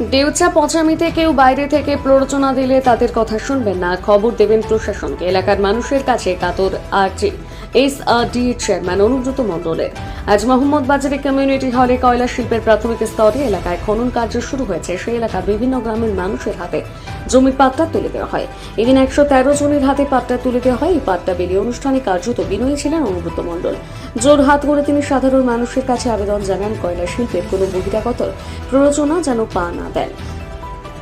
দেউচা পচামিতে কেউ বাইরে থেকে প্ররোচনা দিলে তাদের কথা শুনবেন না। খবর দেবেন প্রশাসনকে। এলাকার মানুষের কাছে কাতর আরজি। S R D chairman Anubrata মণ্ডলের আজ মোহাম্মদ বাজারে কমিউনিটি হলে কয়লা শিল্পের প্রাথমিক স্তরে এলাকায় খনন কার্য শুরু হয়েছে। সেই এলাকার বিভিন্ন গ্রামের মানুষের হাতে জমির পাট্টা তুলে দেওয়া হয়। এদিন একশো তেরো জনের হাতে পাট্টা তুলে দেওয়া হয়। এই পাট্টা বেরিয়ে অনুষ্ঠানে কার্যত বিনয়ী ছিলেন অনুব্রত মণ্ডল। জোর হাত করে তিনি সাধারণ মানুষের কাছে আবেদন জানান কয়লা শিল্পের কোনো বহিরাগত প্ররোচনা যেন পা না দেন।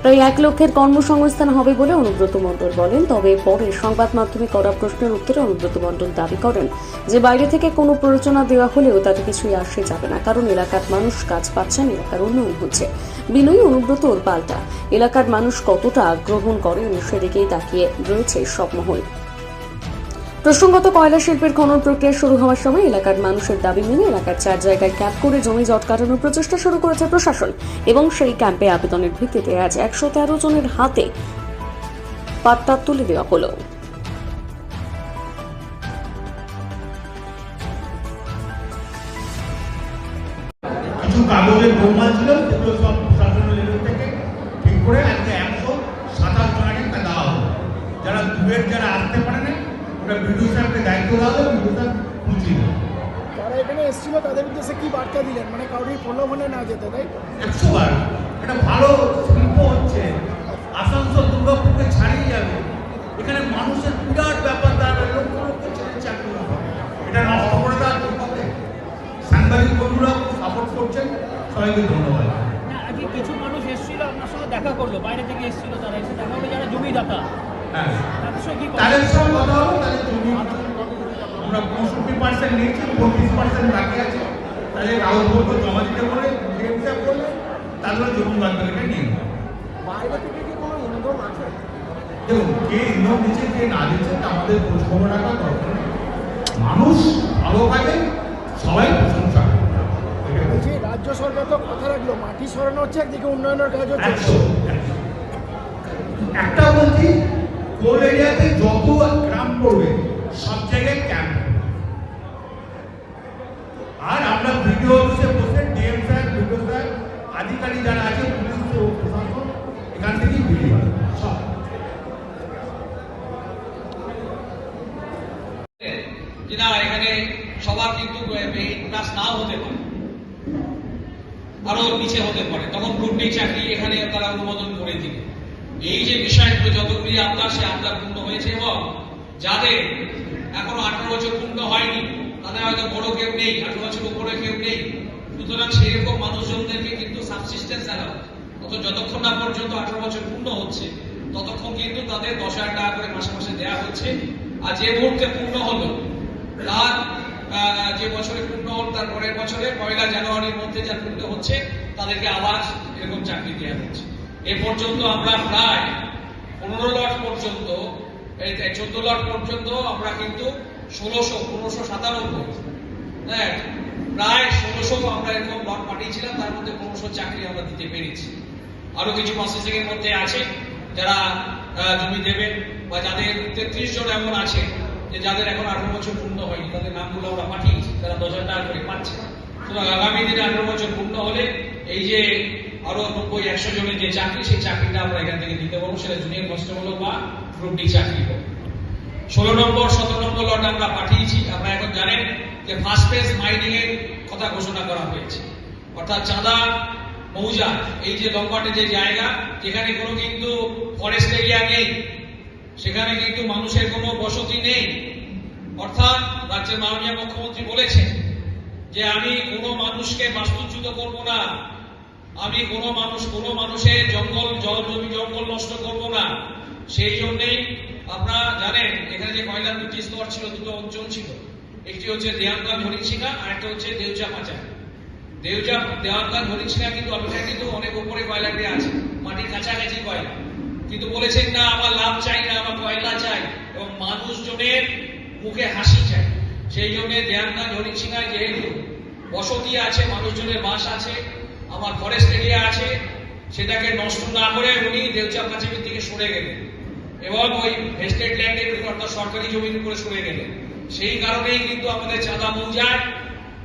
প্রায় এক লক্ষের কর্মসংস্থান হবে বলে অনুব্রত মণ্ডল বলেন, তবে পরে সংবাদ মাধ্যমে করা প্রশ্নের উত্তরে অনুব্রত মণ্ডল দাবি করেন যে, বাইরে থেকে কোনো প্ররোচনা দেওয়া হলেও তাতে কিছুই আসে যাবে না, কারণ এলাকার মানুষ কাজ পাচ্ছেন, এলাকার উন্নয়ন হচ্ছে। বিনয়ী অনুব্রত ওর পাল্টা এলাকার মানুষ কতটা গ্রহণ করেন সেদিকেই তাকিয়ে রয়েছে সব মহল প্রসঙ্গত কয়লা শিল্পের খনন প্রক্রিয়া শুরু হওয়ার সময় এলাকার মানুষের দাবি মেনে এলাকার চার জায়গায় ক্যাম্প করে জমি জট কাটানোর প্রচেষ্টা শুরু করেছে প্রশাসন এবং সেই ক্যাম্পে আবেদনের ভিত্তিতে আজ একশো তেরো জনের হাতে পাত্তা তুলে দেওয়া হলো। যারা দূরের যারা আসতে পারে ওটা বিডিও সাহেবকে দায়িত্ব দেওয়া হলো বিডিও সাহেব বুঝিয়ে যারা এখানে এসেছিল তাদের উদ্দেশ্যে কি বার্তা দিলেন? মানে কারোরই প্রলোভনে না যেতে তাই একশো বার একটা ভালো শিল্প হচ্ছে আসানসোল দুর্গাপুরকে ছাড়িয়ে যাবে। এখানে মানুষের বিরাট ব্যাপার দাঁড়াবে লক্ষ লক্ষ ছেলে চাকরি হবে। এটা নষ্ট করে দেওয়ার কি হবে সাংবাদিক বন্ধুরা সাপোর্ট করছেন সবাইকে ধন্যবাদ। আজকে কিছু মানুষ এসেছিল আপনার সঙ্গে দেখা করল। বাইরে থেকে এসেছিল তারা এসে দেখা করল যারা জমিদাতা। হ্যাঁ। তাদের সঙ্গে কথা তাদের সঙ্গে কথা হলো তাদের জমি আমরা পঁয়ষট্টি পার্সেন্ট নিয়েছি বত্রিশ পার্সেন্ট বাকি আছে। তাদের কাগজপত্র জমা দিতে বলে ডেটটা করলে? তারপরে জমি বান্ধবীটা নিয়ে নেব। বাইরে থেকে কি কোনো ইনকাম আছে? দেখুন কে নিয়ম দিচ্ছে কে না দিচ্ছে তা আমাদের খোঁজ খবর রাখা দরকার মানুষ ভালো কাজে সবাই প্রশংসা রাজ্য সরকার তো কথা রাখল মাটি সরানো হচ্ছে একদিকে উন্নয়নের কাজ হচ্ছে। একটা বলছি কোল এরিয়াতে যত গ্রাম পড়বে সব জায়গায় ক্যাম্প আর আমরা ভিডিও অফিসে বসে ডিএম স্যার ভিডিও স্যার আধিকারিক যারা আছে, পুলিশ প্রশাসন, এখান থেকেই ভিডিও সব। যে না এখানে সবার কিন্তু ক্লাস নাও হতে পারে। আরও নিচে হতে পারে। তখন গ্রুপ ডি চাকরি এখানে তারা অনুমোদন করে দিবে। এই যে বিষয়গুলো যতগুলি আপনার, সে আপনার পূর্ণ হয়েছে এবং যাদের এখনও আঠারো বছর পূর্ণ হয়নি, তাদের হয়তো বড় কেউ নেই, আঠারো বছর উপরে কেউ নেই। সুতরাং সেরকম মানুষজনদেরকে কিন্তু সাবসিস্টেন্স হয়। অত যতক্ষণ না পর্যন্ত আঠারো বছর পূর্ণ হচ্ছে, ততক্ষণ কিন্তু তাদের দশ হাজার টাকা করে মাসে মাসে দেওয়া হচ্ছে আর যে মুহূর্তে পূর্ণ হলো তার যে বছরে পূর্ণ হল, তার পরের বছরে, পয়লা জানুয়ারির মধ্যে যা পূর্ণ হচ্ছে, তাদেরকে আবার এরকম চাকরি দেওয়া হচ্ছে এ পর্যন্ত আমরা প্রায় পনেরো লট পর্যন্ত চোদ্দ লট পর্যন্ত আমরা কিন্তু ষোলোশো, পনেরোশো সাতানব্বই হ্যাঁ প্রায় ষোলোশো আমরা এরকম লট পাঠিয়েছিলাম, তার মধ্যে পনেরোশো চাকরি আমরা দিতে পেরেছি। আরও কিছু প্রসেসিং এর মধ্যে আছে যারা জমি দেবেন বা যাদের তেত্রিশ জন এমন আছে যে যাদের এখন আঠারো বছর পূর্ণ হয়নি, তাদের নামগুলো আমরা পাঠিয়েছি, তারা দশ হাজার টাকা করে পাচ্ছে। সুতরাং আগামী দিনে আঠারো বছর পূর্ণ হলে এই যে আরও নব্বই, একশো জনের যে চাকরি, সেই চাকরিটা আমরা এখান থেকে দিতে পারব, সেটা জুনিয়র কনস্টেবল বা গ্রুপ ডি চাকরি হোক ষোলো নম্বর, সতেরো নম্বর লট আমরা পাঠিয়েছি, আপনারা এখন জানেন যে ফার্স্ট ফেজ মাইনিং এর কথা ঘোষণা করা হয়েছে। অর্থাৎ চাঁদা, মৌজা, এই যে লম্বাটে যে জায়গা, যেখানে কোনো কিন্তু ফরেস্ট এরিয়া নেই, সেখানে কিন্তু মানুষের কোনো বসতি নেই। অর্থাৎ রাজ্যের মাননীয় মুখ্যমন্ত্রী বলেছেন যে আমি কোনো মানুষকে বাস্তুচ্যুত করব না। আমি কোনো মানুষ, কোনো মানুষের জঙ্গল, জল, জমি, জঙ্গল নষ্ট করব না। সেই জন্যেই আপনারা জানেন, এখানে যে কয়লার দুটি স্তর ছিল, দুটো অঞ্চল ছিল। একটি হচ্ছে দেয়ানগঞ্জ হরিণশিখা আর একটা হচ্ছে দেউচা পাচার। দেউচা দেওয়ানগঞ্জ হরিণশিখা কিন্তু অপেক্ষা কিন্তু অনেক উপরে কয়লা দিয়ে আছে, মাটির কাছাকাছি কয়লা। কিন্তু বলেছেন, না, আমার লাভ চাই না, আমার কয়লা চাই। এবং মানুষজনের মুখে হাসি চাই। সেই জন্য দেয়ানগঞ্জ হরিণশিখায় যেহেতু বসতি আছে, মানুষজনের বাস আছে, আমার ফরেস্ট এরিয়া আছে, সেটাকে নষ্ট না করে উনি দেউচা পাঁচিমের দিকে সরে গেলেন। এবং ওই ভেস্টেড ল্যান্ডের অর্থাৎ সরকারি জমির উপরে সরে গেলেন। সেই কারণেই কিন্তু আমাদের চাঁদা মৌজায়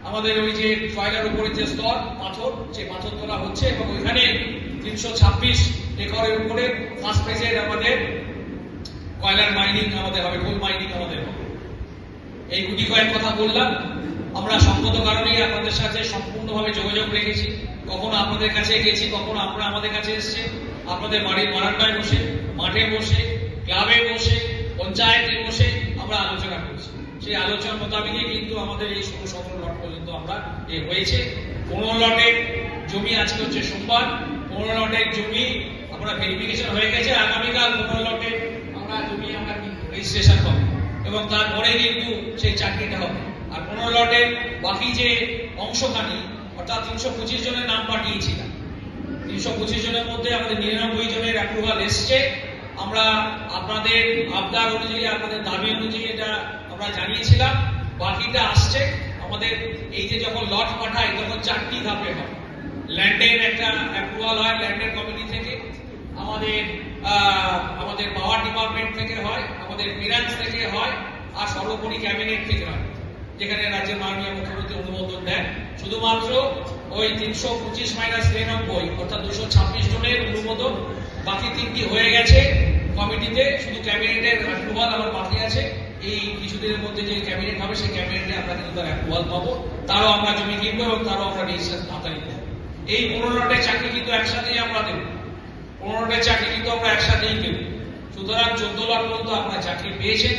আমাদের ওই যে কয়লার উপরে যে স্তর, পাথর, যে পাথর তোলা হচ্ছে এবং ওইখানে তিনশো ছাব্বিশ একরের উপরে ফার্স্ট ফেজের আমাদের কয়লার মাইনিং আমাদের হবে কোল মাইনিং আমাদের হবে। এই গুটি কয়েক কথা বললাম। আমরা সঙ্গত কারণেই আপনাদের সাথে সম্পূর্ণভাবে যোগাযোগ রেখেছি। কখনো আপনাদের কাছে গেছি, কখনো আপনারা আমাদের কাছে এসেছে। আপনাদের বাড়ির বারান্দায় বসে, মাঠে বসে ক্লাবে বসে, পঞ্চায়েতে বসে আমরা আলোচনা করেছি। সেই আলোচনা মোতাবেকই কিন্তু আমাদের এই ষোলো সতেরো লট পর্যন্ত আমরা এ হয়েছে। পনেরো লটের জমি আজকে হচ্ছে সোমবার, পনেরো লটের জমি আমরা ভেরিফিকেশন হয়ে গেছে। আগামীকাল পনেরো লটে আমরা জমি আমরা রেজিস্ট্রেশন হবে এবং তারপরে কিন্তু সেই চাকরিটা হবে। আর পনেরো লটের বাকি যে অংশখানি, অর্থাৎ তিনশো পঁচিশ জনের নাম পাঠিয়েছিলাম। তিনশো পঁচিশ জনের মধ্যে আমাদের নিরানব্বই জনের অ্যাপ্রুভাল এসছে। আমরা আপনাদের আবদার অনুযায়ী, আপনাদের দাবি অনুযায়ী এটা আমরা জানিয়েছিলাম বাকিটা আসছে। আমাদের এই যে যখন লট পাঠায়, তখন চারটি ধাপে হয়। ল্যান্ডের একটা অ্যাপ্রুভাল হয় ল্যান্ডের কমিটি থেকে। আমাদের আমাদের পাওয়ার ডিপার্টমেন্ট থেকে হয়, আমাদের ফিনান্স থেকে হয়, আর সর্বোপরি ক্যাবিনেট থেকে হয়, যেখানে রাজ্যের মাননীয় মুখ্যমন্ত্রী অনুমোদন দেন। শুধুমাত্র ওই তিনশো পঁচিশ মাইনাস নিরানব্বই, অর্থাৎ দুশো ছাব্বিশ জনের অনুমোদন। বাকি তিনটি হয়ে গেছে কমিটিতে শুধু ক্যাবিনেটের অ্যাপ্রুভাল আমার বাকি আছে। এই কিছুদিনের মধ্যে যে ক্যাবিনেট হবে, সেই ক্যাবিনেটে আমরা কিন্তু তার অ্যাপ্রুভাল পাবো। তারও আমরা জমি কিনবো এবং তারও আমরা রেজিস্ট্রেশন তাড়াতাড়ি করব এই পনেরোটা চাকরি কিন্তু একসাথেই আমরা দেবো। পনেরোটা চাকরি কিন্তু আমরা একসাথেই দেব। সুতরাং চোদ্দ লট পর্যন্ত আপনারা চাকরি পেয়েছেন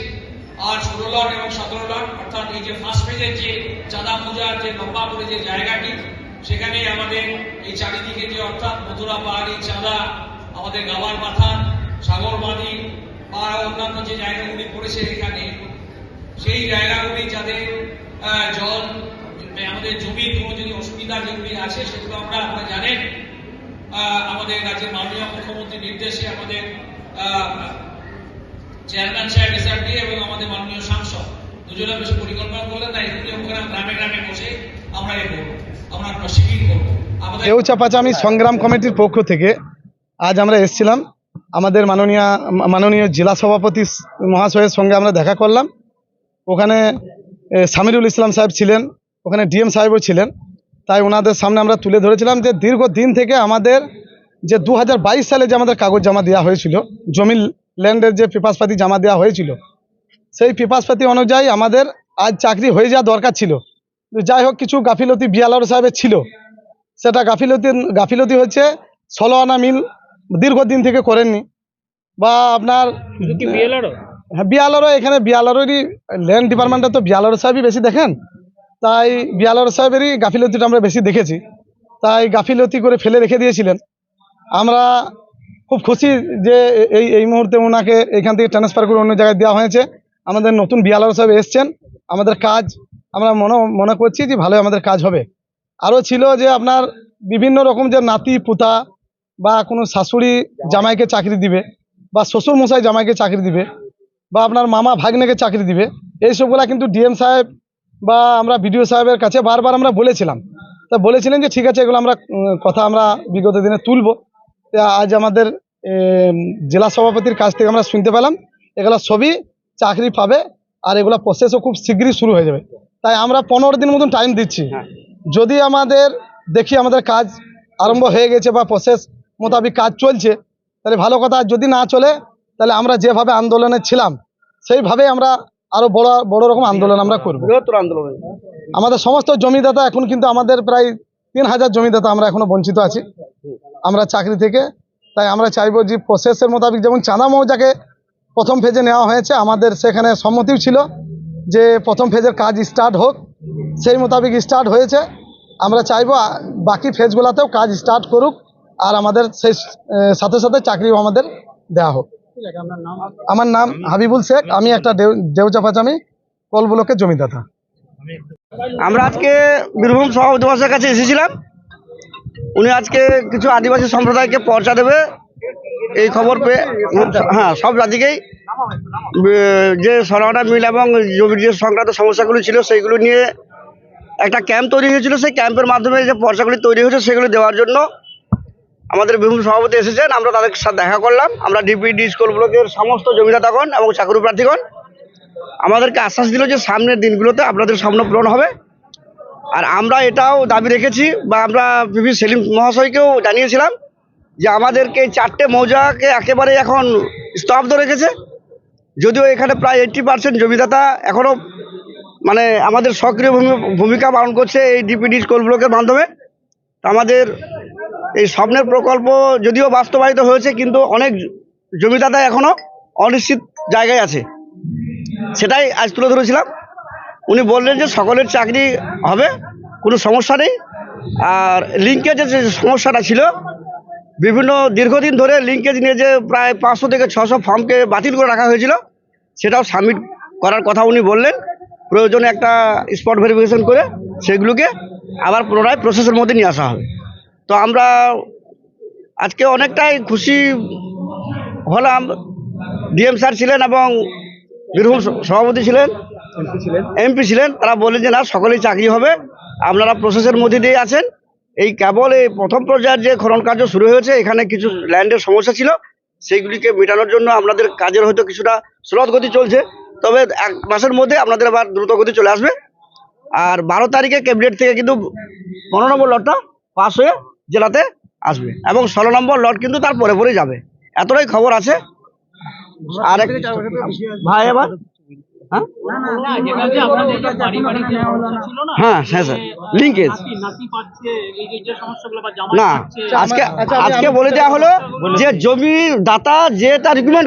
আর ষোলো লট এবং সতেরো লট, অর্থাৎ এই যে ফার্স্ট ফেজের যে চাঁদা পূজার যে লম্বা করে যে জায়গাটি সেখানে আমাদের এই চারিদিকে যে অর্থাৎ মথুরা পাহাড়ি চাঁদা, আমাদের গাবার মাথা সাগরবাদী আর অন্যান্য যে জায়গাগুলি পড়েছে এখানে, সেই জায়গাগুলি যাদের জল আমাদের জমির কোনো যদি অসুবিধা যেগুলি আছে, সেগুলো আমরা, আপনারা জানেন। আমাদের রাজ্যের মাননীয় মুখ্যমন্ত্রীর নির্দেশে আমাদের চেয়ারম্যান সাহেব এসআরডি এবং আমাদের মাননীয় সাংসদ দুজনে বসে পরিকল্পনা করলেন, তাই এগুলি ওখানে গ্রামে গ্রামে বসে আমরা এ করব, আমরা শিবির করব। আমাদের দেউচা পাচামি সংগ্রাম কমিটির পক্ষ থেকে আজ আমরা এসেছিলাম। আমাদের মাননীয় মাননীয় জেলা সভাপতি মহাশয়ের সঙ্গে আমরা দেখা করলাম। ওখানে সামিরুল ইসলাম সাহেব ছিলেন, ওখানে ডিএম সাহেবও ছিলেন। তাই ওনাদের সামনে আমরা তুলে ধরেছিলাম যে দীর্ঘদিন থেকে আমাদের যে দু হাজার বাইশ সালে যে আমাদের কাগজ জমা দেওয়া হয়েছিল, জমি ল্যান্ডের যে পেপাসপাতি জমা দেওয়া হয়েছিল, সেই পেপাসপাতি অনুযায়ী আমাদের আজ চাকরি হয়ে যাওয়া দরকার ছিল। যাই হোক, কিছু গাফিলতি বিয়ালার সাহেবের ছিল। সেটা গাফিলতি গাফিলতি হচ্ছে ষোলো আনা মিল দীর্ঘদিন থেকে করেননি। বা আপনার হ্যাঁ বিয়ালারও এখানে বিয়ালারেরই ল্যান্ড ডিপার্টমেন্টে তো বিয়ালার সাহেবই বেশি দেখেন। তাই বিয়ালার সাহেবেরই গাফিলতিটা আমরা বেশি দেখেছি। তাই গাফিলতি করে ফেলে রেখে দিয়েছিলেন। আমরা খুব খুশি যে এই এই মুহূর্তে ওনাকে এখান থেকে ট্রান্সফার করে অন্য জায়গায় দেওয়া হয়েছে। আমাদের নতুন বিয়ালার সাহেব এসছেন। আমাদের কাজ আমরা মনে মনে করছি যে ভালোই আমাদের কাজ হবে। আরও ছিল যে আপনার বিভিন্ন রকম যে নাতি পুতা বা কোনো শাশুড়ি জামাইকে চাকরি দিবে বা শ্বশুর মশাই জামাইকে চাকরি দিবে বা আপনার মামা ভাগ্নেকে চাকরি দিবে এইসবগুলা কিন্তু ডিএম সাহেব বা আমরা বিডিও সাহেবের কাছে বারবার আমরা বলেছিলাম। তা বলেছিলেন যে ঠিক আছে এগুলো আমরা কথা আমরা বিগত দিনে তুলবো। তা আজ আমাদের জেলা সভাপতির কাছ থেকে আমরা শুনতে পেলাম এগুলো সবই চাকরি পাবে আর এগুলো প্রসেসও খুব শীঘ্রই শুরু হয়ে যাবে। তাই আমরা পনেরো দিন মতন টাইম দিচ্ছি। যদি আমাদের দেখি আমাদের কাজ আরম্ভ হয়ে গেছে বা প্রসেস মোতাবিক কাজ চলছে তাহলে ভালো কথা যদি না চলে তাহলে আমরা যেভাবে আন্দোলনে ছিলাম সেইভাবেই আমরা আরও বড় বড় রকম আন্দোলন আমরা করব। আমাদের সমস্ত জমিদাতা এখন কিন্তু আমাদের প্রায় তিন হাজার জমিদাতা আমরা এখনও বঞ্চিত আছি। আমরা চাকরি থেকে তাই আমরা চাইব যে প্রসেসের মোতাবিক যেমন চাঁদা মৌজাকে প্রথম ফেজে নেওয়া হয়েছে আমাদের সেখানে সম্মতিও ছিল যে প্রথম ফেজের কাজ স্টার্ট হোক সেই মোতাবিক স্টার্ট হয়েছে। আমরা চাইব বাকি ফেজগুলোতেও কাজ স্টার্ট করুক। আর আমাদের সেই সাথে সাথে চাকরিও আমাদের দেওয়া হোক। আমার নাম হাবিবুল শেখ, আমি একটা দেউচা পাচামি কল ব্লকের জমিদাতা। আমরা আজকে বীরভূম সভাপতি মহাশয়ের কাছে এসেছিলাম। উনি আজকে কিছু আদিবাসী সম্প্রদায়কে পর্চা দেবে। এই খবর পেয়ে হ্যাঁ সব বে- যে সরাটা মিল এবং জমির যে সংক্রান্ত সমস্যাগুলো ছিল সেইগুলো নিয়ে একটা ক্যাম্প তৈরি হয়েছিল। সেই ক্যাম্পের মাধ্যমে যে পর্চাগুলি তৈরি হয়েছে, সেগুলো দেওয়ার জন্য আমাদের বীরভূম সভাপতি এসেছেন, আমরা তাদের সাথে দেখা করলাম। আমরা ডিপিডি স্কুল ব্লকের সমস্ত জমিদাতাগণ এবং চাকরি প্রার্থীগণ। আমাদেরকে আশ্বাস দিল যে সামনের দিনগুলোতে আপনাদের স্বপ্ন পূরণ হবে। আর আমরা এটাও দাবি রেখেছি বা আমরা পিভি সেলিম মহাশয়কেও জানিয়েছিলাম যে আমাদেরকে চারটে মৌজাকে একেবারে এখন স্তব্ধ রেখেছে। যদিও এখানে প্রায় এইট্টি পার্সেন্ট জমিদাতা এখনও মানে আমাদের সক্রিয় ভূমিকা পালন করছে এই ডিপিডি স্কুল ব্লকের মাধ্যমে। আমাদের এই স্বপ্নের প্রকল্প যদিও বাস্তবায়িত হয়েছে, কিন্তু অনেক জমিদাতা এখনও অনিশ্চিত জায়গায় আছে। সেটাই আজ তুলে ধরেছিলাম। উনি বললেন যে সকলের চাকরি হবে, কোনো সমস্যা নেই। আর লিঙ্কেজের যে সমস্যাটা ছিল, বিভিন্ন দীর্ঘদিন ধরে লিঙ্কেজ নিয়ে যে প্রায় পাঁচশো থেকে ছশো ফর্মকে বাতিল করে রাখা হয়েছিল, সেটাও সাবমিট করার কথা উনি বললেন। প্রয়োজনে একটা স্পট ভেরিফিকেশন করে সেগুলোকে আবার পুনরায় প্রসেসের মধ্যে নিয়ে আসা হবে। তো আমরা আজকে অনেকটাই খুশি হলাম। ডিএম স্যার ছিলেন এবং বীরভূম সভাপতি ছিলেন, এমপি ছিলেন। তারা বললেন যে, না, সকলেই চাকরি হবে। আপনারা প্রসেসের মধ্যে দিয়ে আছেন। এই কেবল এই প্রথম পর্যায়ের যে খনন কার্য শুরু হয়েছে, এখানে কিছু ল্যান্ডের সমস্যা ছিল। সেইগুলিকে মেটানোর জন্য আপনাদের কাজের হয়তো কিছুটা স্রোত গতি চলছে। তবে এক মাসের মধ্যে আপনাদের আবার দ্রুত গতি চলে আসবে। আর বারো তারিখে ক্যাবিনেট থেকে কিন্তু পনেরো নম্বর লটটা পাস হয়ে জেলাতে আসবে। এবং ষোলো নম্বর লট কিন্তু তার পরে পরে যাবে। এতটাই খবর আছে। আর ভাই, এবার? হ্যাঁ? হ্যাঁ হ্যাঁ স্যার লিঙ্কেজ নাতি নাতি পাচ্ছে এই যে যে সমস্যাগুলো বা জামাই না, আজকে আজকে বলে দেওয়া হলো যে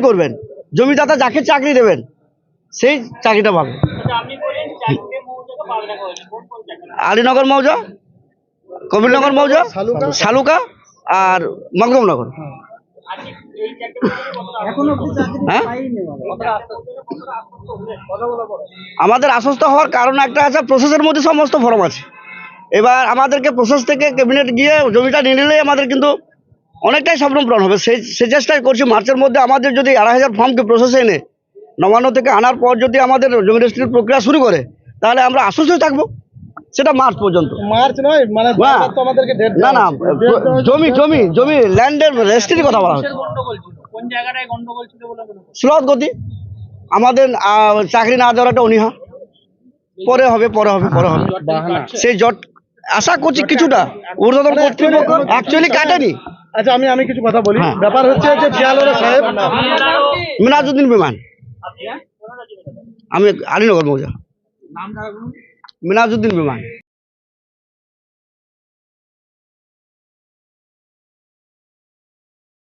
করবেন যাকে চাকরি দেবেন, সেই চাকরিটা পাবে। আলীনগর মৌজা? কবিরনগর মৌজা? শালুকা। শালুকা আর কতটা হ্যাঁ? আমাদের আশ্বস্ত হওয়ার কারণ একটা আছে প্রসেসের মধ্যে সমস্ত ফর্ম আছে। এবার আমাদেরকে প্রসেস থেকে ক্যাবিনেট গিয়ে জমিটা নিয়ে নিলেই আমাদের কিন্তু অনেকটাই স্বপ্ন পূরণ হবে। সেই সে চেষ্টাই করছি মার্চের মধ্যে আমাদের যদি আড়াই হাজার ফর্মকে প্রসেসে এনে নবান্ন থেকে আনার পর যদি আমাদের জমি রেজিস্ট্রির প্রক্রিয়া শুরু করে তাহলে আমরা আশ্বস্ত থাকব। সেটা মার্চ পর্যন্ত। মার্চ নয় মানে না। আমাদেরকে ডেট না না জমি জমি জমি ল্যান্ডের রেজিস্ট্রির কথা বলা হচ্ছে। কোন জায়গাটায় গন্ডগোল ছিল বলে মনে স্লথ গতি। আমাদের চাকরি না দেওয়ার একটা অনীহা। পরে হবে পরে হবে পরে হবে। সেই জট আশা করছি কিছুটা ঊর্ধ্বতন কর্তৃপক্ষ অ্যাকচুয়ালি কাটেনি। আচ্ছা আমি আমি কিছু কথা বলি। হ্যাঁ। ব্যাপার হচ্ছে যে বিয়ালোরা সাহেব মিনাজুদ্দিন বিমান। আমি আলীনগর মৌজা। মিনাজুদ্দিন বিমান।